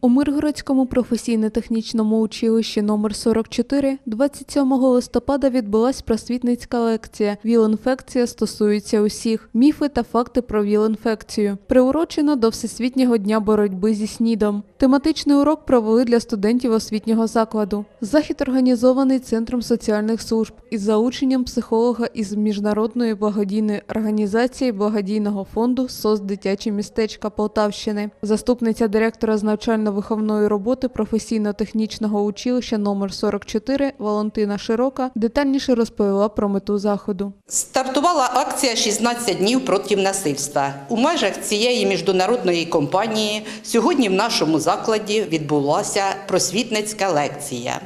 У Миргородському професійно-технічному училищі номер 44 27 листопада відбулась просвітницька лекція «ВІЛ-інфекція стосується усіх. Міфи та факти про ВІЛ-інфекцію», приурочено до Всесвітнього дня боротьби зі СНІДом. Тематичний урок провели для студентів освітнього закладу. Захід організований Центром соціальних служб із залученням психолога із міжнародної благодійної організації благодійного фонду СОС дитячі містечка Полтавщини. Заступниця директора з навчально-виховної роботи професійно-технічного училища номер 44 Валентина Широка детальніше розповіла про мету заходу. Стартувала акція «16 днів проти насильства. У межах цієї міжнародної компанії сьогодні в нашому закладі відбулася просвітницька лекція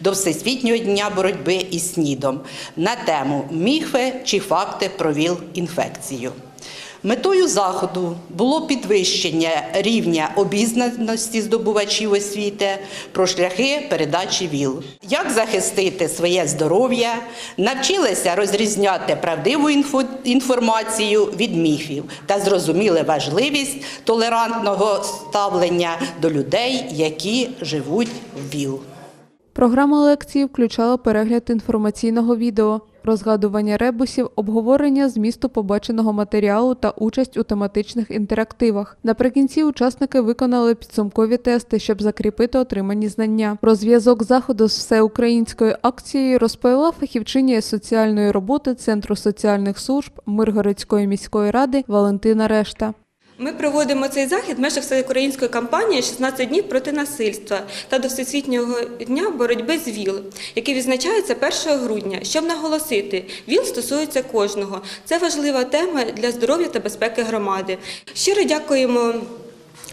до Всесвітнього дня боротьби із СНІДом на тему Міфи чи факти про ВІЛ-інфекцію. Метою заходу було підвищення рівня обізнаності здобувачів освіти про шляхи передачі ВІЛ. Як захистити своє здоров'я, навчилися розрізняти правдиву інформацію від міфів та зрозуміли важливість толерантного ставлення до людей, які живуть в ВІЛ. Програма лекції включала перегляд інформаційного відео, розгадування ребусів, обговорення змісту побаченого матеріалу та участь у тематичних інтерактивах. Наприкінці учасники виконали підсумкові тести, щоб закріпити отримані знання. Про зв'язок заходу з всеукраїнською акцією розповіла фахівчиня соціальної роботи Центру соціальних служб Миргородської міської ради Валентина Решта. Ми проводимо цей захід в межах всеукраїнської кампанії «16 днів проти насильства та до Всесвітнього дня боротьби з ВІЛ, який відзначається 1 грудня. Щоб наголосити, ВІЛ стосується кожного. Це важлива тема для здоров'я та безпеки громади. Щиро дякуємо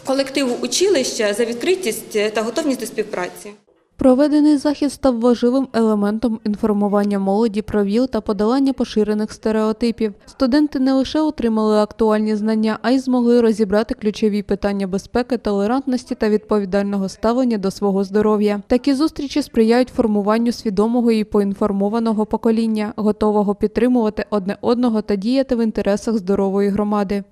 колективу училища за відкритість та готовність до співпраці. Проведений захід став важливим елементом інформування молоді про ВІЛ та подолання поширених стереотипів. Студенти не лише отримали актуальні знання, а й змогли розібрати ключові питання безпеки, толерантності та відповідального ставлення до свого здоров'я. Такі зустрічі сприяють формуванню свідомого і поінформованого покоління, готового підтримувати одне одного та діяти в інтересах здорової громади.